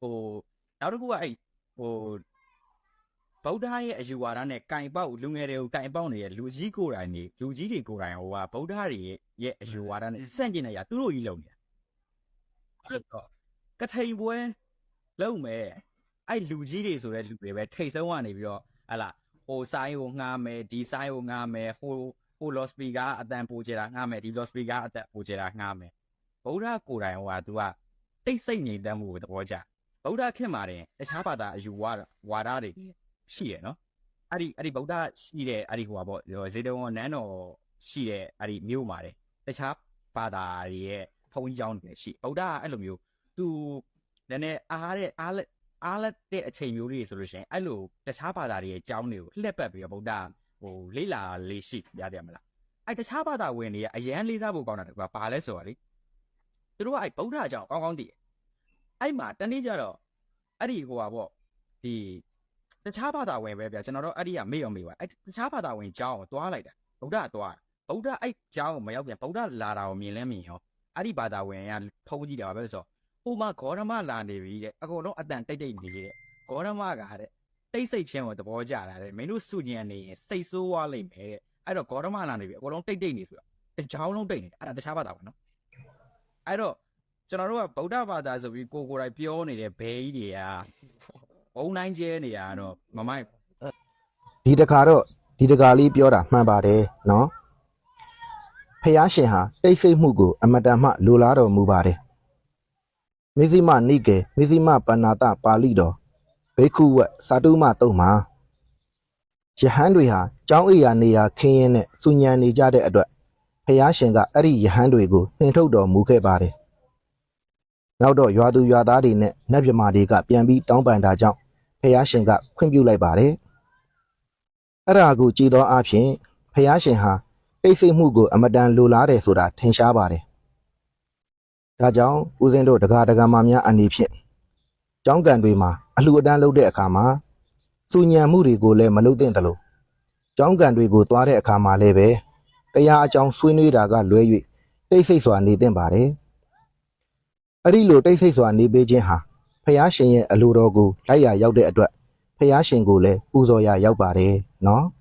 ဟိုနောက်တစ်ခုကအဲ့ဟိုဗုဒ္ဓရဲ့အယူဝါဒနဲ့ကင်ပေါက်လူငယ်တွေကိုကင်ပေါက်နေတဲ့လူကြီးကိုယ်တိုင်နေလူကြီးတွေကိုယ်တိုင်ဟိုကဗုဒ္ဓတွေရဲ့အယူဝါဒနဲ့စန့်ကျင်နေရသူတို့ကြီးလုံနေတာအဲ့တော့ကထိန်ပွဲလုံမဲ့အဲ့လူကြီးတွေဆိုတဲ့လူတွေပဲထိတ်ဆုံးကနေပြီးတော့ဟလာဟိုဆိုင်ကိုငှားမယ်ဒီဆိုင်ကိုငှားမယ်ဟိုဟိုလော့စပီကာအတန်ပိုချတာငှားမယ်ဒီလော့စပီကာအတန်ပိုချတာငှားမယ်ဗုဒ္ဓကိုယ်တိုင်ဟိုက तू ကတိတ်ဆိတ်ငြိမ်သက်မှုကိုသဘောကျ ဗုဒ္ဓခင်မှာတင်တခြားဘာသာအယူဝါဒဝါဒတွေရှိတယ်နော်အဲ့ဒီအဲ့ဒီဗုဒ္ဓရှိတဲ့အဲ့ဒီဟိုပါပေါ့ဇေတဝန်နန်းတော်ရှိတဲ့အဲ့ဒီမြို့မှာတဲ့တခြားဘာသာတွေရဲ့ဘုန်းကြီးကျောင်းတွေရှိဗုဒ္ဓကအဲ့လိုမျိုး तू နည်းနည်းအားတဲ့အားလက်အားလက်တဲ့အချိန်မျိုးလေးဆိုလို့ရှိရင်အဲ့လိုတခြားဘာသာတွေရဲ့ကျောင်းတွေကိုလှည့်ပတ်ပြီးတော့ဗုဒ္ဓဟိုလေးလာလေးရှိရတယ်မလားအဲ့တခြားဘာသာဝင်တွေကအရန်လေးစားဖို့ကောင်းတာတကူကဘာလဲဆိုတော့လေသူတို့ကအဲ့ဗုဒ္ဓအကြောင်းကောင်းကောင်းသိတယ် အဲ့မှာတနေ့ကျတော့အဲ့ဒီဟိုပါပေါ့ဒီတခြားဘာသာဝင်ပဲဗျာကျွန်တော်တို့အဲ့ဒီကမေ့ရောမေ့ပါအဲ့တခြားဘာသာဝင်ကျောင်းကိုတွားလိုက်တာဗုဒ္ဓကတွားဗုဒ္ဓအဲ့ကျောင်းကိုမရောက်ပြန်ဗုဒ္ဓလာတာကိုမြင်လဲမြင်ရောအဲ့ဒီဘာသာဝင်ကဖုံးကြည့်တယ်ပါပဲဆိုဟိုမှာဂေါရမလာနေပြီတဲ့အကုန်လုံးအတန်တိတ်တိတ်နေတဲ့ဂေါရမကတဲ့တိတ်ဆိတ်ချင်းကိုသဘောကျတာတဲ့မင်းတို့စုညံနေရင်စိတ်ဆိုးသွားလိမ့်မယ်တဲ့အဲ့တော့ဂေါရမလာနေပြီအကုန်လုံးတိတ်တိတ်နေဆိုတော့တကြောင်းလုံးတိတ်နေတယ်အဲ့ဒါတခြားဘာသာပဲနော်အဲ့တော့ ကျွန်တော်တို့ကဗုဒ္ဓဘာသာဆိုပြီးကိုကိုယ်တိုင်ပြောနေတဲ့ဘဲကြီးတွေကဘုံတိုင်းကျဲနေရတော့မမိုက်ဒီတခါတော့ဒီတကာလေးပြောတာမှန်ပါတယ်နော်ဖះရှင်ဟာတိတ်ဆိတ်မှုကို အမတန်မှလိုလားတော်မူပါတယ်မစ္စည်းမနိကေမစ္စည်းမပဏာတပါဠိတော်ဘိက္ခုဝတ်စာတုမတုံမှာယဟန်တွေဟာကျောင်းအိယာနေရာခင်းရင်နဲ့စုညံနေကြတဲ့အတွက်ဖះရှင်ကအဲ့ဒီယဟန်တွေကိုနှင်ထုတ်တော်မူခဲ့ပါတယ် နောက်တော့ရွာသူရွာသားတွေနဲ့နတ်မြမာတွေကပြန်ပြီးတောင်းပန်တာကြောင့်ဖះရှင်ကခွင့်ပြုလိုက်ပါတယ်အဲ့ဒါကိုကြည်သောအဖြစ်ဖះရှင်ဟာတိတ်ဆိတ်မှုကိုအမတန်လိုလားတယ်ဆိုတာထင်ရှားပါတယ်။ဒါကြောင့်ဦးဇင်းတို့တက္ကະမများအနေဖြင့်ကျောင်းကန်တွေမှာအလှူအတန်းလုပ်တဲ့အခါမှာစုညံမှုတွေကိုလည်းမလုပ်သင့်သလိုကျောင်းကန်တွေကိုသွားတဲ့အခါမှာလည်းပဲတရားအကြောင်းဆွေးနွေးတာကလွဲ၍တိတ်ဆိတ်စွာနေသင့်ပါတယ်။ အဲ့ဒီလိုတိတ်ဆိတ်စွာနေပေးခြင်းဟာဖះရှင်ရဲ့အလိုတော်ကိုလိုက်ရရောက်တဲ့အတွက်ဖះရှင်ကိုလည်းပူဇော်ရရောက်ပါတယ်နော်။